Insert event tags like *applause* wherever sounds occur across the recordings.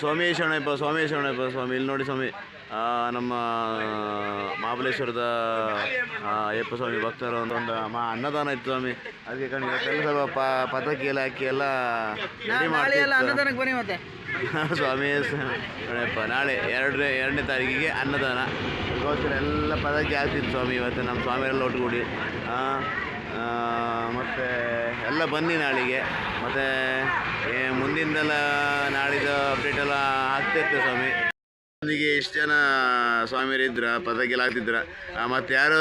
ಸ್ವಾಮಿ ಶರಣಪ್ಪ ಸ್ವಾಮಿ ಶರಣಪ್ಪ ಸ್ವಾಮಿ. ಇಲ್ಲಿ ನೋಡಿ ಸ್ವಾಮಿ. ನಮ್ಮ ಮಹಾಬಲೇಶ್ವರದ ಅಯ್ಯಪ್ಪ ಸ್ವಾಮಿ ಭಕ್ತರು ಒಂದು ಒಂದು ಮಾ ಅನ್ನದಾನ ಇತ್ತು ಸ್ವಾಮಿ. ಅದಕ್ಕೆ ಕಣ್ಣಿಗೆ ಇವತ್ತೆಲ್ಲ ಸ್ವಲ್ಪ ಪ ಪತಾಕಿ ಎಲ್ಲ ಹಾಕಿ ಎಲ್ಲ ಎಲ್ಲ *laughs* ಸ್ವಾಮಿ ಗಣಪ್ಪ ನಾಳೆ ಎರಡನೇ ಎರಡನೇ ತಾರೀಕಿಗೆ ಅನ್ನದಾನ. ಅದಕ್ಕೋಸ್ಕರ ಎಲ್ಲ ಪದಕ್ಕೆ ಆಗ್ತಿತ್ತು ಸ್ವಾಮಿ ಇವತ್ತು ನಮ್ಮ ಸ್ವಾಮಿಯೆಲ್ಲ ಒಟ್ಟುಗೂಡಿ. ಮತ್ತು ಎಲ್ಲ ಬನ್ನಿ ನಾಳೆಗೆ. ಮತ್ತು ಮುಂದಿಂದೆಲ್ಲ ನಾಳಿದ್ದು ಅಪ್ಡೇಟ್ ಎಲ್ಲ ಆಗ್ತಿತ್ತು ಸ್ವಾಮಿ. ನನಗೆ ಇಷ್ಟು ಜನ ಸ್ವಾಮಿಯರಿದ್ರ ಪದಕ್ಕೆಲ್ಲ ಆಗ್ತಿದ್ರ. ಮತ್ತೆ ಯಾರು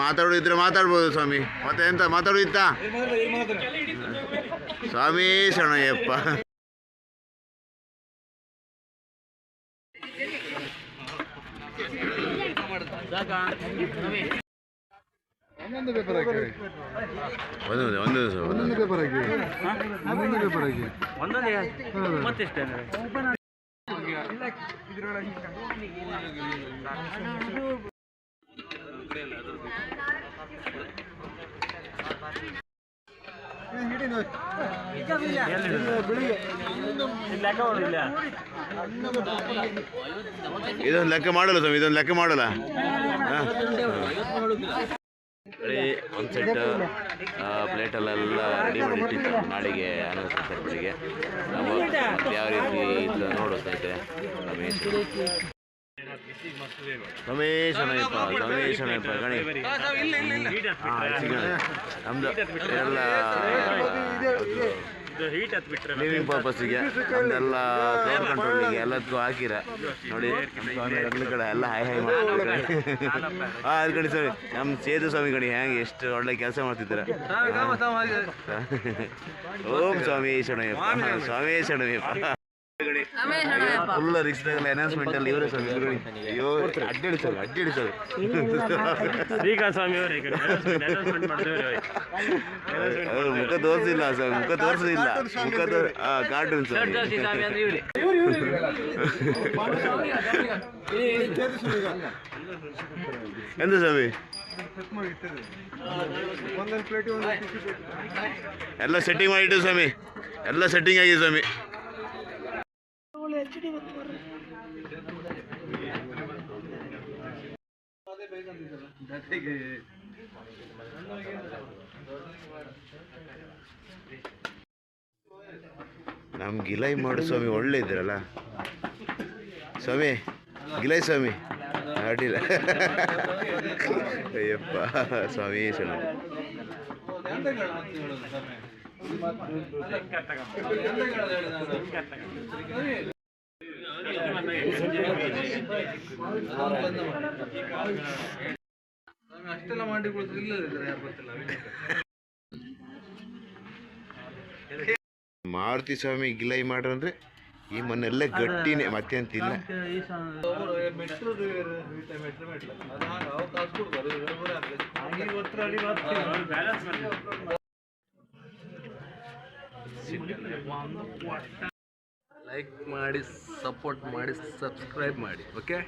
ಮಾತಾಡೋದಿದ್ರೆ ಮಾತಾಡ್ಬೋದು ಸ್ವಾಮಿ. ಮತ್ತೆ ಎಂತ ಮಾತಾಡೋದಿತ್ತಾ ಸ್ವಾಮಿ ಶರಣಯ್ಯಪ್ಪ. ಒಂದೊಂದು ಪೇಪರ್ ಹಾಕಿ. ಒಂದು ಒಂದೊಂದು ಸರ್ ಒಂದು ಒಂದೊಂದು ಪೇಪರ್ ಹಾಕಿ. ಒಂದೊಂದು ಪೇಪರ್ ಹಾಕಿ ಇದೊಂದು ಲೆಕ್ಕ ಮಾಡಲ್ಲ ಸ್ವಾಮಿ ಇದೊಂದು ಲೆಕ್ಕ ಮಾಡಲ್ಲ. ಹಾಂ ಒಂದು ಸೆಟ್ ಪ್ಲೇಟಲ್ಲೆಲ್ಲ ರೆಡಿ ಮಾಡಿ ಇಟ್ಟಿತ್ತು ನಾಳೆಗೆ ಆನಂದ ಬೆಳಿಗ್ಗೆ ನಾವು ಯಾವ ರೀತಿ ಇದ್ದ ನೋಡು ಸ್ನೇಹಿತರೆ ರಮೇಶ್ ರಮೇಶ್ ಅಣ್ಣಯ್ಯಪ್ಪ ರಮೇಶ್ ಅಣ್ಣಯ್ಯಪ್ಪ ಗಣಿ ಹಾಂ ಸಿಗೋಣ ನಮ್ದು ಎಲ್ಲ ಲಿವಿಂಗ್ ಪರ್ಪಸ್ಸಿಗೆ ನಮ್ದೆಲ್ಲ ಕಂಟ್ರೋಲಿಗೆ ಎಲ್ಲದಕ್ಕೂ ಹಾಕಿರ. ನೋಡಿ ನಮ್ಮ ಸ್ವಾಮಿ ಕಡೆ ಎಲ್ಲ ಹೈ ಹೈ ಮಾಡ್ತಾರೆ ಹಾಂ ಅದು ಕಡೆ ಸರಿ ನಮ್ಮ ಸೇತು ಸ್ವಾಮಿ ಕಡೆ ಹೆಂಗೆ ಎಷ್ಟು ಒಳ್ಳೆ ಕೆಲಸ ಮಾಡ್ತಿದ್ದೀರ? ಓಂ ಸ್ವಾಮಿ ಶರಣಯ್ಯಪ್ಪ ಸ್ವಾಮಿ ಶರಣಯ್ಯಪ್ಪ. ಫುಲ್ ರಿಕ್ಸ್ ಅನೌನ್ಸ್ಮೆಂಟ್ ಅಲ್ಲಿ ಇವರೇ ಸ್ವಾಮಿ ಗುರುಗಳು. ಅಯ್ಯೋ ಅಡ್ಡಾಡಿ ಸರ್ ಅಡ್ಡಾಡಿ ಸರ್ ಶ್ರೀಕಾಂತ್ ಸ್ವಾಮಿ ಅವರೇ ಮುಖ ತೋರಿಸಿಲ್ಲ ಸರ್ ಮುಖ ತೋರಿಸಿಲ್ಲ. ಮುಖ ತೋರ್ ಕಾರ್ಟೂನ್ ಸರ್ ಎಂತ ಸ್ವಾಮಿ? ಒಂದೊಂದು ಪ್ಲೇಟ್ ಒಂದು ಎಲ್ಲ ಸೆಟ್ಟಿಂಗ್ ಮಾಡಿಟ್ಟು ಸ್ವಾಮಿ. ಎಲ್ಲ ಸೆಟ್ಟಿಂಗ್ ಆಗಿದೆ ಸ್ವಾಮಿ. ನಮ್ ಗಿಲೈ ಮಾಡು ಸ್ವಾಮಿ ಒಳ್ಳೆ ಇದ್ರಲ್ಲ. ಸ್ವಾಮಿ ಗಿಲೈ ಸ್ವಾಮಿ. ಅಡ್ಡಿಲ್ಲ ಅಯ್ಯಪ್ಪ ಸ್ವಾಮಿ ಶರಣ. ಅಷ್ಟೆಲ್ಲ ಮಾಡಿ ಮಾರುತಿ ಸ್ವಾಮಿ ಗಿಲೈ ಮಾಡ್ರಂದ್ರೆ ಈ ಮನೆಲ್ಲ ಗಟ್ಟಿನೇ ಮತ್ತೆ ಅಂತಿಲ್ಲ ಲೈಕ್ ಮಾಡಿ ಸಪೋರ್ಟ್ ಮಾಡಿ ಸಬ್ಸ್ಕ್ರೈಬ್ ಮಾಡಿ ಓಕೆ